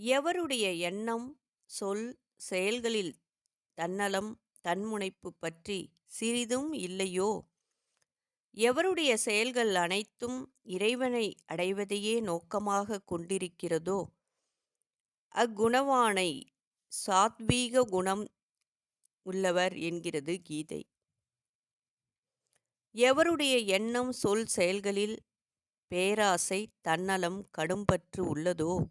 எவருடைய எண்ணம், சொல், செயல்களில் தன்னலம், தன்முனைப்பு பற்றி சிறிதும் இல்லையோ, எவருடைய செயல்கள் அனைத்தும் இறைவனை அடைவதையே நோக்கமாகக் கொண்டிருக்கிறதோ, அக்குணவானை சாத்வீக குணம் உள்ளவர் என்கிறது கீதை. எவருடைய எண்ணம், சொல், செயல்களில் பேராசை, தன்னலம், கடும்பற்று உள்ளதோ,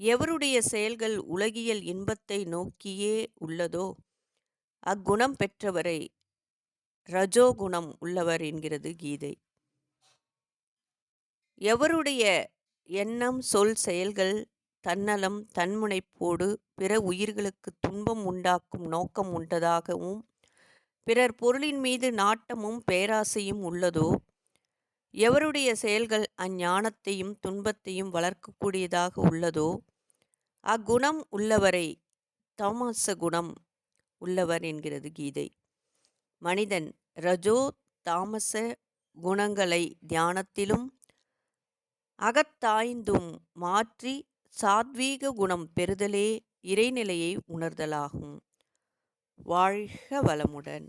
எவருடைய செயல்கள் உலகியல் இன்பத்தை நோக்கியே உள்ளதோ, அக்குணம் பெற்றவரை ரஜோகுணம் உள்ளவர் என்கிறது கீதை. எவருடைய எண்ணம், சொல், செயல்கள் தன்னலம், தன்முனைப்போடு பிற உயிர்களுக்குத் துன்பம் உண்டாக்கும் நோக்கம் உண்டதாகவும், பிறர் பொருளின் மீது நாட்டமும் பேராசையும் உள்ளதோ, எவருடைய செயல்கள் அஞ்ஞானத்தையும் துன்பத்தையும் வளர்க்கக்கூடியதாக உள்ளதோ, அக்குணம் உள்ளவரை தாமச குணம் உள்ளவர் என்கிறது கீதை. மனிதன் ரஜோ, தாமச குணங்களை தியானத்திலும் அகத்தாய்ந்தும் மாற்றி சாத்வீக குணம் பெறுதலே இறைநிலையை உணர்தலாகும். வாழ்க வளமுடன்!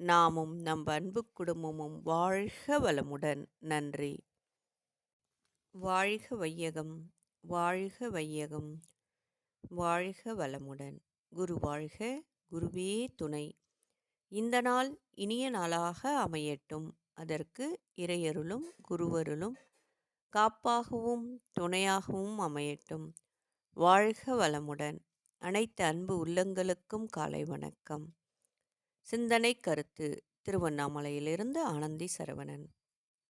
நாமும் நம் அன்பு குடும்பமும் வாழ்க வளமுடன்! நன்றி! வாழ்க வையகம்! வாழ்க வையகம்! வாழ்க வளமுடன்! குரு வாழ்க! குருவே துணை! இந்த நாள் இனிய நாளாக அமையட்டும். அதற்கு இறையருளும், குருவருளும் காப்பாகவும் துணையாகவும் அமையட்டும். வாழ்க வளமுடன்! அனைத்து அன்பு உள்ளங்களுக்கும் காலை வணக்கம். சிந்தனை கருத்து திருவண்ணாமலையிலிருந்து ஆனந்தி சரவணன்.